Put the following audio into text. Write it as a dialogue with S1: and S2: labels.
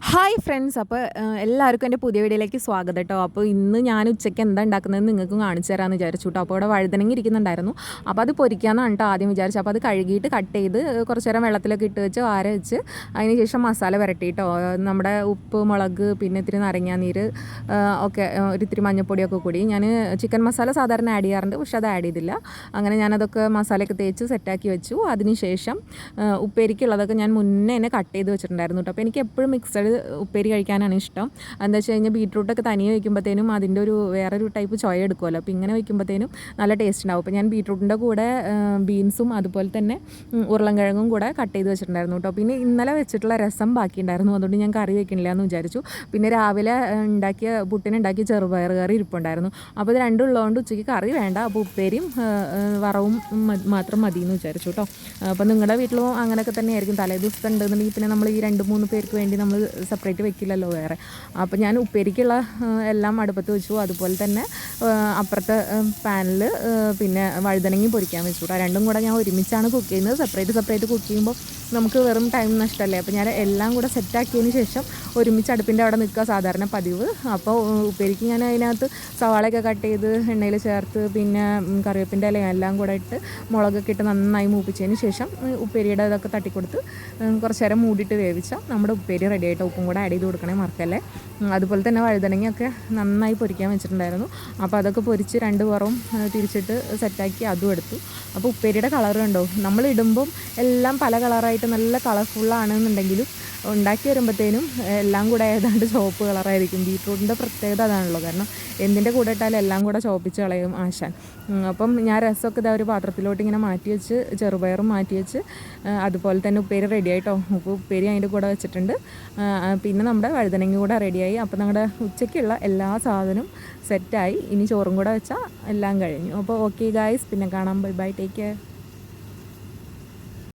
S1: Hi friends അപ്പോൾ എല്ലാവർക്കും എന്റെ പുതിയ വീഡിയോയിലേക്ക് സ്വാഗതം കേട്ടോ. അപ്പോൾ ഇന്ന് ഞാൻ ഉച്ചയ്ക്ക് എന്താ ഉണ്ടാക്കുന്നത് നിങ്ങൾക്കും കാണിച്ചു തരാമെന്ന് വിചാരിച്ചു കേട്ടോ. അപ്പോൾ ഇവിടെ വഴുതനങ്ങി ഇരിക്കുന്നുണ്ടായിരുന്നു അപ്പോൾ അത് പൊരിക്കാമെന്നാണ് കേട്ടോ ആദ്യം വിചാരിച്ചു അപ്പോൾ അത് കഴുകിയിട്ട് കട്ട് ചെയ്ത് കുറച്ച് നേരം വെള്ളത്തിലൊക്കെ ഇട്ട് വെച്ച് ആര വെച്ച് അതിനുശേഷം മസാല വരട്ടി കേട്ടോ. നമ്മുടെ ഉപ്പ് മുളക് പിന്നെ ഇത്തിരി നാരങ്ങാനീര് നീര് ഒക്കെ ഒരിത്തിരി ഒരു ഇത്തിരി മഞ്ഞപ്പൊടിയൊക്കെ കൂടി ഞാൻ ചിക്കൻ മസാല സാധാരണ ആഡ് ചെയ്യാറുണ്ട്. പക്ഷെ അത് ആഡ് ചെയ്തില്ല. അങ്ങനെ ഞാനതൊക്കെ മസാലയൊക്കെ തേച്ച് സെറ്റാക്കി വെച്ചു. അതിനുശേഷം ഉപ്പേരിക്കുള്ളതൊക്കെ ഞാൻ മുന്നേ തന്നെ കട്ട് ചെയ്ത് വെച്ചിട്ടുണ്ടായിരുന്നു കേട്ടോ. അപ്പോൾ എനിക്ക് എപ്പോഴും മിക്സഡ് ഉപ്പേരി കഴിക്കാനാണ് ഇഷ്ടം. എന്താ വെച്ച് കഴിഞ്ഞാൽ ബീട്രൂട്ടൊക്കെ തനിയെ വയ്ക്കുമ്പോഴത്തേനും അതിന്റെ ഒരു വേറൊരു ടൈപ്പ് ചോയ എടുക്കുമല്ലോ അപ്പോൾ ഇങ്ങനെ വയ്ക്കുമ്പോഴത്തേനും നല്ല ടേസ്റ്റ് ഉണ്ടാവും. അപ്പോൾ ഞാൻ ബീട്രൂട്ടിന്റെ കൂടെ ബീൻസും അതുപോലെ തന്നെ ഉരുളൻകിഴങ്ങും കൂടെ കട്ട് ചെയ്ത് വെച്ചിട്ടുണ്ടായിരുന്നു കേട്ടോ. പിന്നെ ഇന്നലെ വെച്ചിട്ടുള്ള രസം ബാക്കി ഉണ്ടായിരുന്നു അതുകൊണ്ട് ഞാൻ കറി വെക്കണില്ല എന്ന് വിചാരിച്ചു. പിന്നെ രാവിലെ ഉണ്ടാക്കിയ പുട്ടിനുണ്ടാക്കിയ ചെറുപയർ കറി ഇരിപ്പുണ്ടായിരുന്നു. അപ്പോൾ ഇത് രണ്ടും ഉള്ളതുകൊണ്ട് ഉച്ചയ്ക്ക് കറി വേണ്ട. അപ്പോൾ ഉപ്പേരിയും വറവും മാത്രം മതി എന്ന് വിചാരിച്ചു കേട്ടോ. അപ്പോൾ നിങ്ങളുടെ വീട്ടിലും അങ്ങനെയൊക്കെ തന്നെയായിരിക്കും. തലേ ദിവസം ഉണ്ടെന്നുണ്ടെങ്കിൽ പിന്നെ നമ്മൾ ഈ രണ്ട് മൂന്ന് പേർക്ക് വേണ്ടി നമ്മൾ സെപ്പറേറ്റ് വെക്കില്ലല്ലോ വേറെ. അപ്പോൾ ഞാൻ ഉപ്പേരിക്കുള്ള എല്ലാം അടുപ്പത്ത് വെച്ചു. അതുപോലെ തന്നെ അപ്പുറത്തെ പാനിൽ പിന്നെ വഴുതനങ്ങി പൊരിക്കാൻ വെച്ചു കേട്ടോ രണ്ടും കൂടെ ഞാൻ ഒരുമിച്ചാണ് കുക്ക് ചെയ്യുന്നത്. സെപ്പറേറ്റ് സെപ്പറേറ്റ് കുക്ക് ചെയ്യുമ്പോൾ നമുക്ക് വെറും ടൈം നഷ്ടമല്ലേ അപ്പോൾ ഞാൻ എല്ലാം കൂടെ സെറ്റാക്കിയതിന് ശേഷം ഒരുമിച്ച് അടുപ്പിന്റെ അവിടെ നിൽക്കുക സാധാരണ പതിവ്. അപ്പോൾ ഉപ്പേരിക്ക് ഞാൻ അതിനകത്ത് സവാളയൊക്കെ കട്ട് ചെയ്ത് എണ്ണയിൽ ചേർത്ത് പിന്നെ കറിവേപ്പിന്റെ ഇല എല്ലാം കൂടെ ഇട്ട് മുളകൊക്കെ ഇട്ട് നന്നായി മൂപ്പിച്ചതിന് ശേഷം ഉപ്പേരിയുടെ ഇതൊക്കെ തട്ടിക്കൊടുത്ത് കുറച്ച് നേരം മൂടിയിട്ട് വേവിച്ചാൽ നമ്മുടെ ഉപ്പേരി റെഡി ആയിട്ട് ഉപ്പും കൂടെ ആഡ് ചെയ്ത് കൊടുക്കണേ മറക്കല്ലേ? അതുപോലെ തന്നെ വഴുതനങ്ങയൊക്കെ നന്നായി പൊരിക്കാൻ വെച്ചിട്ടുണ്ടായിരുന്നു. അപ്പോൾ അതൊക്കെ പൊരിച്ച് രണ്ട് പുറവും തിരിച്ചിട്ട് സെറ്റാക്കി അതും എടുത്തു. അപ്പോൾ ഉപ്പേരിയുടെ കളർ കണ്ടോ? നമ്മൾ ഇടുമ്പം എല്ലാം പല കളറായിട്ട് നല്ല കളർഫുള്ളാണെന്നുണ്ടെങ്കിലും ഉണ്ടാക്കി വരുമ്പോഴത്തേനും എല്ലാം കൂടെ ഏതാണ്ട് ചുവപ്പ് കളറായിരിക്കും. ബീട്രൂട്ടിന്റെ പ്രത്യേകത അതാണല്ലോ. കാരണം എന്തിന്റെ കൂടെ ഇട്ടാലും എല്ലാം കൂടെ ചുവപ്പിച്ച് കളയും ആശാൻ. അപ്പം ഞാൻ രസമൊക്കെ ഇതാ ഒരു പാത്രത്തിലോട്ട് ഇങ്ങനെ മാറ്റി വെച്ച് ചെറുപയറും മാറ്റി വെച്ച് അതുപോലെ തന്നെ ഉപ്പേരി റെഡി ആയിട്ടോ. അപ്പോൾ ഉപ്പേരി അതിന്റെ കൂടെ വെച്ചിട്ടുണ്ട്. പിന്നെ നമ്മുടെ വഴുതനങ്ങ കൂടെ റെഡിയായി അപ്പോൾ നമ്മുടെ ഉച്ചയ്ക്കുള്ള എല്ലാ സാധനവും സെറ്റായി ഇനി ചോറും കൂടെ വെച്ചാൽ എല്ലാം കഴിഞ്ഞു. അപ്പോൾ ഓക്കെ ഗായ്സ് പിന്നെ കാണാം. Bye bye take care